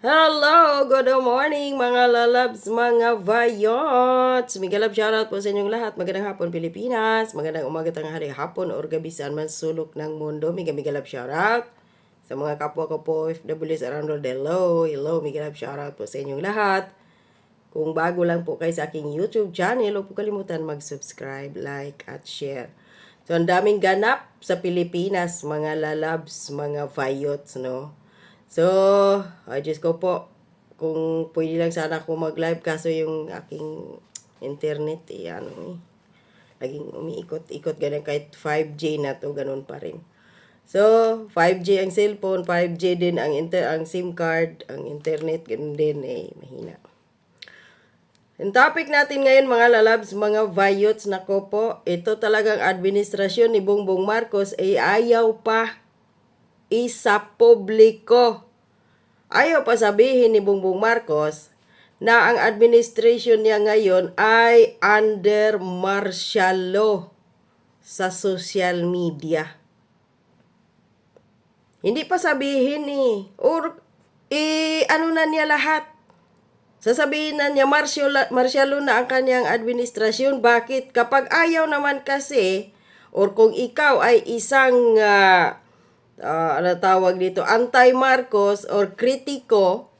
Hello! Good morning mga lalabs, mga vayots! Migalab shoutout po sa inyong lahat. Magandang hapon Pilipinas, magandang umaga tanghali hapon or gabi saan man sulok ng mundo. Miga migalab shoutout sa mga kapwa ko po OFWs around. Hello! Hello! Migalab shoutout po sa inyong lahat. Kung bago lang po kayo sa aking YouTube channel, huwag po kalimutan mag-subscribe, like, at share. So, ang daming ganap sa Pilipinas, mga lalabs, mga vayots, no? So, ay Diyos ko po, kung pwede lang sana ako mag-live, kaso yung aking internet, eh, ano eh, laging umiikot-ikot, ganun, kahit 5G na to, ganun pa rin. So, 5G ang cellphone, 5G din ang, inter ang SIM card, ang internet, ganun din, eh, mahina. Ang topic natin ngayon mga lalabs, mga vayots na ko po, ito talagang administrasyon ni Bongbong Marcos ay ayaw pa isa publiko. Ayaw pa sabihin ni Bongbong Marcos na ang administration niya ngayon ay under martial law sa social media. Hindi pa sabihin ni or eh, ano na niya lahat. Sasabihin na niya martial, martial law na ang kanyang administrasyon. Bakit? Kapag ayaw naman kasi or kung ikaw ay isang uh, uh, ano tawag dito, anti-Marcos or kritiko,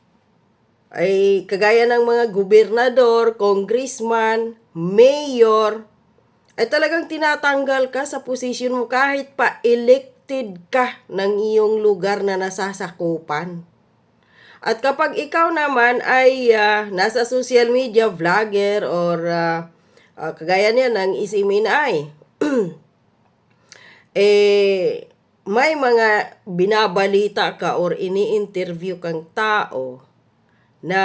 ay kagaya ng mga gobernador, congressman, mayor, ay talagang tinatanggal ka sa posisyon mo kahit pa elected ka ng iyong lugar na nasasakupan. At kapag ikaw naman ay uh, nasa social media, vlogger, or uh, uh, kagaya niya ng isiminay, eh, may mga binabalita ka or ini-interview kang tao na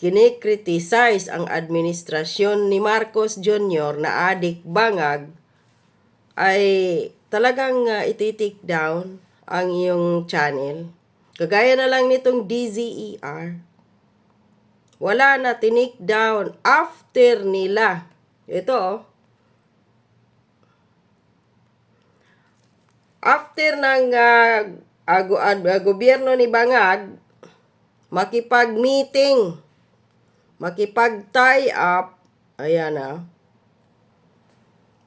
kinikriticize ang administrasyon ni Marcos Jr. na adik bangag, ay talagang uh, ititik down ang iyong channel Kagaya na lang nitong DZER. Wala na, tinik down after nila. Ito oh. After ng uh, uh, uh, gobyerno ni Bangag, makipag-meeting, makipag-tie up, ayan ah,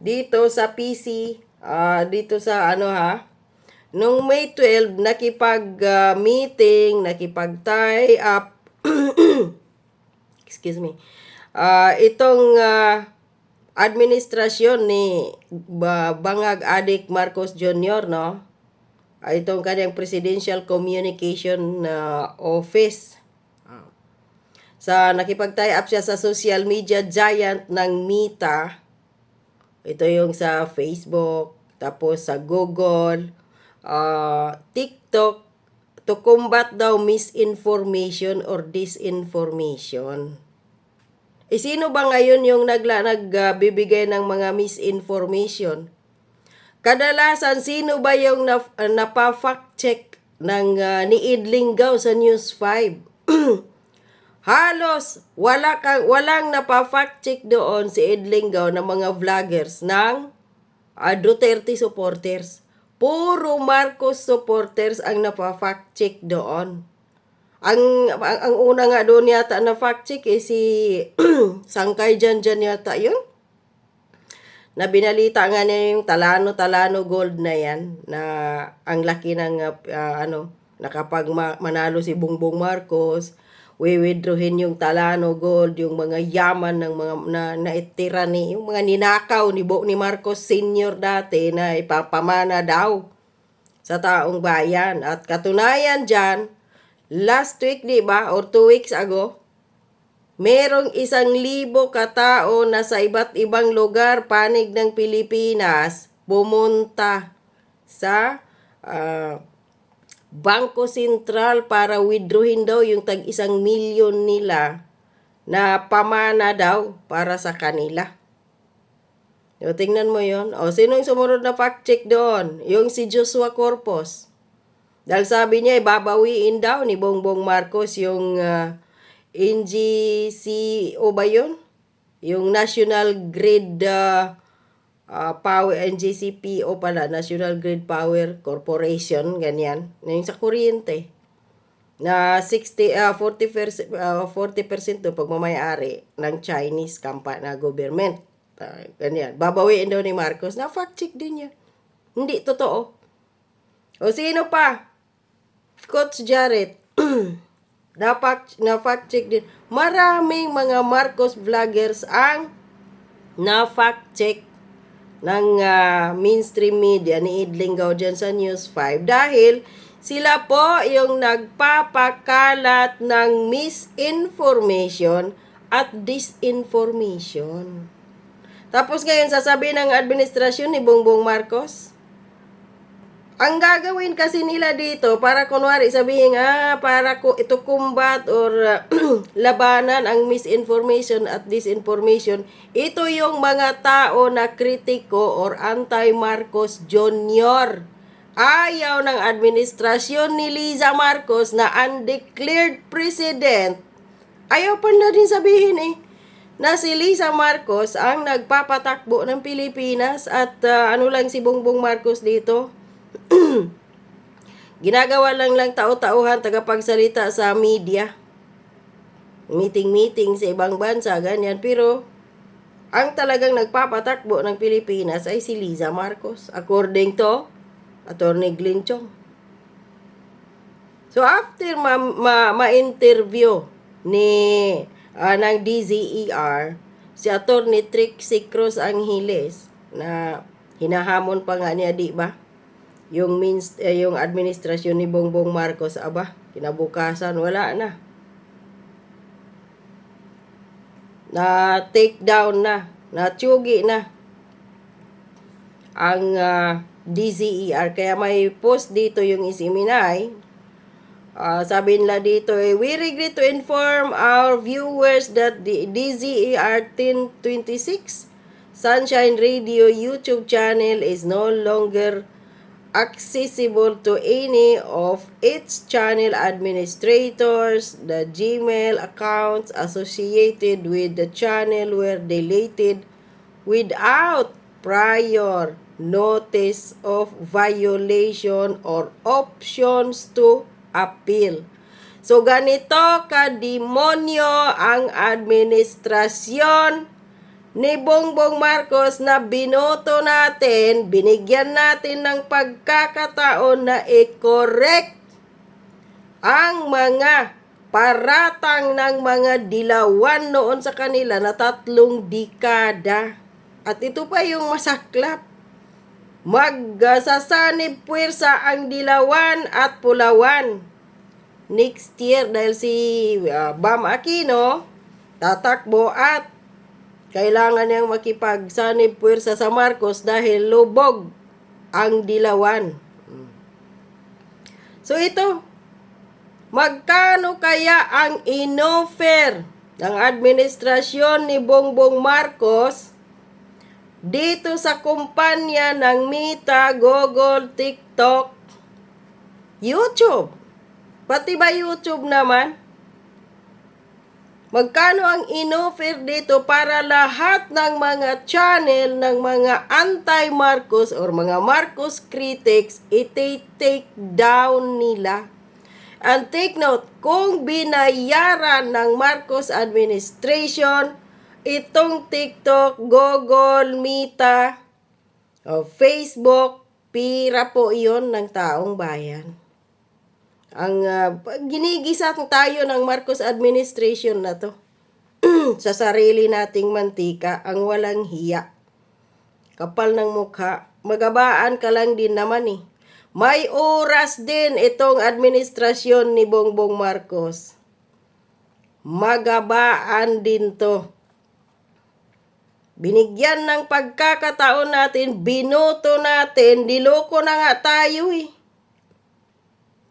dito sa PC, uh, dito sa ano ha, Nung May 12, nakipag-meeting, uh, nakipag-tie up, excuse me, uh, itong uh, administrasyon ni Bangag Adik Marcos Jr., no? Uh, itong kanyang Presidential Communication uh, Office. Uh, sa nakipag-tie up siya sa social media giant ng Meta. Ito yung sa Facebook, tapos sa Google, uh, TikTok to combat daw misinformation or disinformation. E sino ba ngayon yung nagla, nagbibigay ng mga misinformation? Kadalasan, sino ba yung na, uh, napa-fact check ng uh, ni Idlingaw sa News 5? Halos wala kang walang napa-fact check doon si Idlingaw ng mga vloggers ng uh, Duterte supporters. Puro Marcos supporters ang napa-fact check doon. Ang, ang, ang una nga doon yata na fact check eh si Sangkay Jan Jan yata yun. Na binalita nga niya yung Talano-Talano Gold na yan na ang laki ng uh, ano nakapag manalo si Bongbong Marcos withdrawin yung Talano Gold, yung mga yaman ng mga na, naitira ni, yung mga ninakaw ni Bo ni Marcos Senior dati na ipapamana daw sa taong bayan. At katunayan dyan, last week, di ba, or two weeks ago, merong isang libo katao na sa iba't ibang lugar, panig ng Pilipinas, bumunta sa uh, Bangko Sentral para withdrawin daw yung tag isang milyon nila na pamana daw para sa kanila. O, tingnan mo yon O, sino yung sumunod na fact check doon? Yung si Joshua Corpus. Dahil sabi niya, ibabawiin daw ni Bongbong Marcos yung uh, NGCO ba yun? Yung National Grid uh, uh, Power NGCPO pala, National Grid Power Corporation, ganyan. Yung sa kuryente. na 60 ah 40% ah, 40% do pagmamayari ng Chinese company na government. Ah, ganyan. Babawiin daw ni Marcos. Na fact check din yan. Hindi totoo. O sino pa? Coach Jarrett. na fact, na fact check din. Maraming mga Marcos vloggers ang na fact check ng ah, mainstream media ni Idling Gaudian sa News 5 dahil sila po yung nagpapakalat ng misinformation at disinformation. Tapos ngayon sasabihin ng administrasyon ni Bongbong Marcos, ang gagawin kasi nila dito para kunwari sabihin ah para ko ito combat or uh, labanan ang misinformation at disinformation ito yung mga tao na kritiko or anti-Marcos Jr. Ayaw ng administrasyon ni Liza Marcos na undeclared president. Ayaw pa na din sabihin eh na si Liza Marcos ang nagpapatakbo ng Pilipinas at uh, ano lang si Bongbong Marcos dito Ginagawa lang lang tao-tauhan tagapagsalita sa media. Meeting-meeting sa ibang bansa, ganyan. Pero, ang talagang nagpapatakbo ng Pilipinas ay si Liza Marcos. According to Attorney Glenn Chong. So, after ma- ma- ma-interview ni ah, ng DZER, si Attorney Trixie Cruz Angeles, na hinahamon pa nga niya, di ba? Yung means eh, yung administrasyon ni Bongbong Marcos aba kinabukasan wala na. Na take down na na tsugi na ang ah, DZER kaya may post dito yung isiminay. Ah, sabi nila dito eh, we regret to inform our viewers that the DZER 1026 Sunshine Radio YouTube channel is no longer accessible to any of its channel administrators. The Gmail accounts associated with the channel were deleted without prior notice of violation or options to appeal. So ganito ka-demonyo ang administrasyon ni Bongbong Marcos na binoto natin, binigyan natin ng pagkakataon na i-correct ang mga paratang ng mga dilawan noon sa kanila na tatlong dekada. At ito pa yung masaklap. Magsasanib puwersa ang dilawan at pulawan. Next year dahil si uh, Bam Aquino tatakbo at kailangan niyang makipagsanib puwersa sa Marcos dahil lubog ang dilawan. So ito, magkano kaya ang inoffer ng administrasyon ni Bongbong Marcos dito sa kumpanya ng Meta, Google, TikTok, YouTube? Pati ba YouTube naman? Magkano ang inoffer dito para lahat ng mga channel ng mga anti-Marcos or mga Marcos critics iti-take down nila? And take note, kung binayaran ng Marcos administration itong TikTok, Google, Meta, o Facebook, pira po iyon ng taong bayan ang uh, ginigisa tayo ng Marcos administration na to sa sarili nating mantika ang walang hiya. Kapal ng mukha, magabaan ka lang din naman eh. May oras din itong administrasyon ni Bongbong Marcos. Magabaan din to. Binigyan ng pagkakataon natin, binoto natin, diloko na nga tayo eh.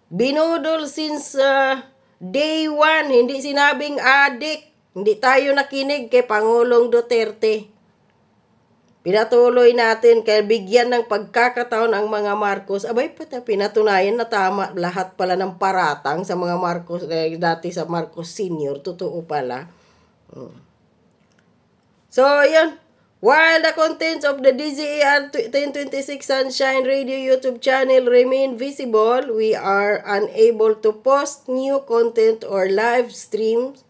Binudol since uh, day one, hindi sinabing adik. Hindi tayo nakinig kay Pangulong Duterte. Pinatuloy natin kaya bigyan ng pagkakataon ang mga Marcos. Abay, pata pinatunayan na tama lahat pala ng paratang sa mga Marcos, eh, dati sa Marcos Senior. Totoo pala. Hmm. So, yun. While the contents of the DZAR 1026 Sunshine Radio YouTube channel remain visible, we are unable to post new content or live streams.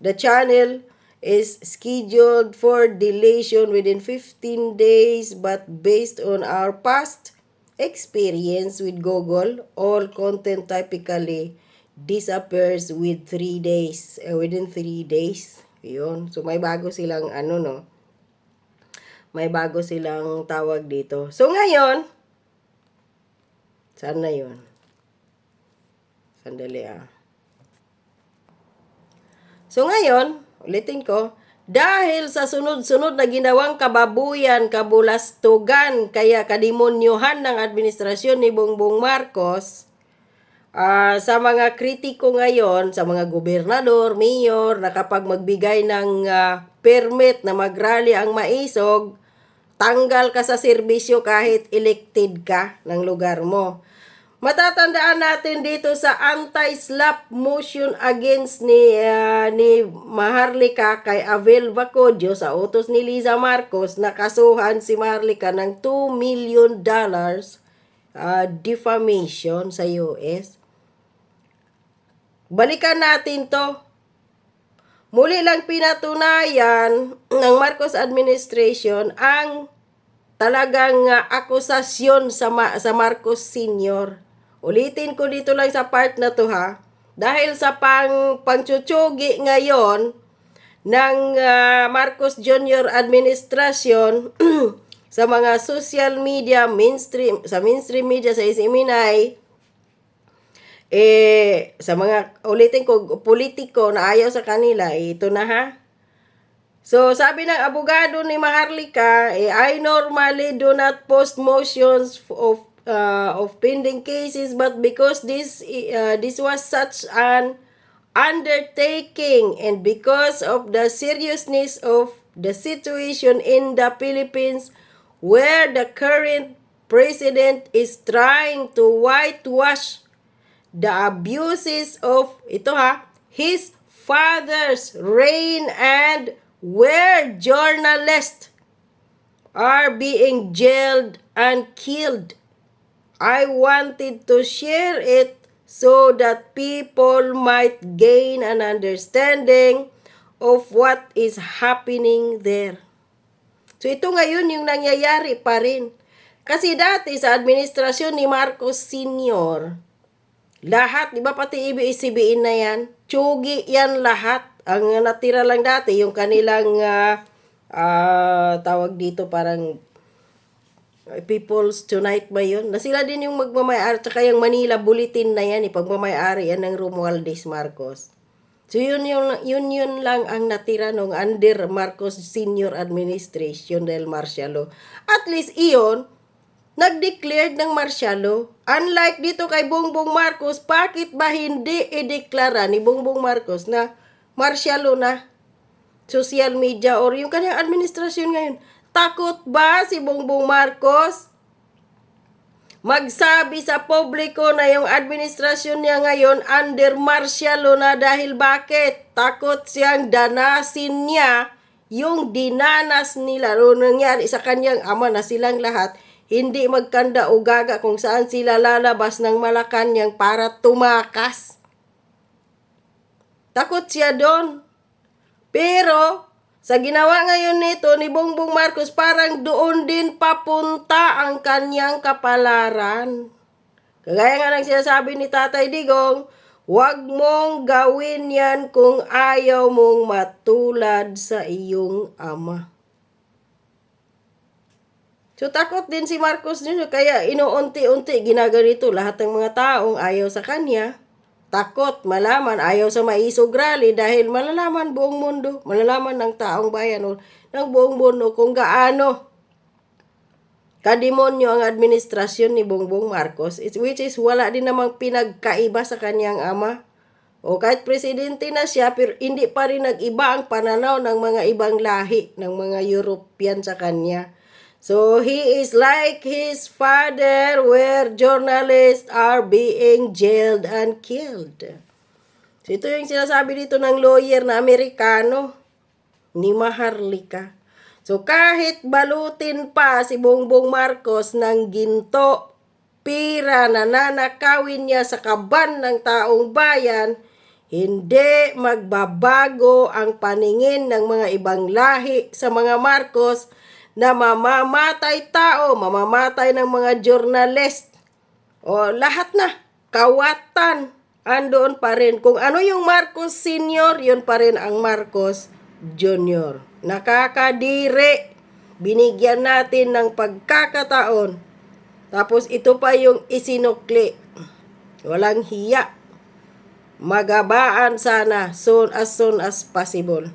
The channel is scheduled for deletion within 15 days, but based on our past experience with Google, all content typically disappears with 3 days, eh, within 3 days. Yun. So, may bago silang ano, no? May bago silang tawag dito. So, ngayon, saan na yun? Sandali ah. So ngayon, ulitin ko, dahil sa sunod-sunod na ginawang kababuyan, kabulastugan, kaya kadimonyohan ng administrasyon ni Bongbong Marcos, ah, sa mga kritiko ngayon, sa mga gobernador, mayor, na kapag magbigay ng ah, permit na magrally ang maisog, tanggal ka sa serbisyo kahit elected ka ng lugar mo. Matatandaan natin dito sa anti-slap motion against ni ah, ni Maharlika kay Abel Bacodio sa utos ni Liza Marcos nakasuhan si Maharlika ng 2 million dollars ah, defamation sa US. Balikan natin to. Muli lang pinatunayan ng Marcos administration ang talagang ah, akusasyon sa, Ma- sa Marcos Senior. Ulitin ko dito lang sa part na to ha. Dahil sa pang pangchuchugi ngayon ng ah, Marcos Jr. administrasyon sa mga social media, mainstream, sa mainstream media sa Isiminay, eh, sa mga, ulitin ko, politiko na ayaw sa kanila, eh, ito na ha. So, sabi ng abogado ni Maharlika, eh, I normally do not post motions of uh, of pending cases, but because this uh, this was such an undertaking and because of the seriousness of the situation in the Philippines, where the current president is trying to whitewash the abuses of ito ha his father's reign and where journalists are being jailed and killed I wanted to share it so that people might gain an understanding of what is happening there. So ito ngayon yung nangyayari pa rin. Kasi dati sa administrasyon ni Marcos Sr., lahat, di ba pati EBCBN na yan, tsugi yan lahat. Ang natira lang dati, yung kanilang ah, ah, tawag dito parang People's Tonight ba yun? Na sila din yung magmamayari, tsaka yung Manila Bulletin na yan, ipagmamayari yan ng Romualdez Marcos. So yun, yun, yun, yun lang ang natira nung under Marcos Senior Administration del martial law. At least iyon, nag-declared ng martial law. Unlike dito kay Bongbong Marcos, bakit ba hindi i-deklara ni Bongbong Marcos na martial law na social media or yung kanyang administrasyon ngayon? Takot ba si Bongbong Marcos magsabi sa publiko na yung administrasyon niya ngayon under martial na dahil bakit? Takot siyang danasin niya yung dinanas nila o nangyari sa kanyang ama na silang lahat hindi magkanda o gaga kung saan sila lalabas ng Malacanang para tumakas. Takot siya doon. Pero, sa ginawa ngayon nito ni Bongbong Marcos, parang doon din papunta ang kanyang kapalaran. Kagaya nga ng sinasabi ni Tatay Digong, huwag mong gawin yan kung ayaw mong matulad sa iyong ama. So takot din si Marcos ninyo, kaya inuunti-unti ginaganito lahat ng mga taong ayaw sa kanya. Takot, malaman, ayaw sa maisog rally dahil malalaman buong mundo, malalaman ng taong bayan o ng buong mundo kung gaano kadimonyo ang administrasyon ni Bongbong Marcos, which is wala din namang pinagkaiba sa kanyang ama. O kahit presidente na siya, pero hindi pa rin nag-iba ang pananaw ng mga ibang lahi, ng mga European sa kanya. So he is like his father where journalists are being jailed and killed. So ito yung sinasabi dito ng lawyer na Amerikano ni Maharlika. So kahit balutin pa si Bongbong Marcos ng ginto, pira na nanakawin niya sa kaban ng taong bayan, hindi magbabago ang paningin ng mga ibang lahi sa mga Marcos na mamamatay tao, mamamatay ng mga journalist, o lahat na, kawatan, andoon pa rin. Kung ano yung Marcos Senior, yun pa rin ang Marcos Junior. Nakakadiri. Binigyan natin ng pagkakataon. Tapos ito pa yung isinukli. Walang hiya. Magabaan sana soon as soon as possible.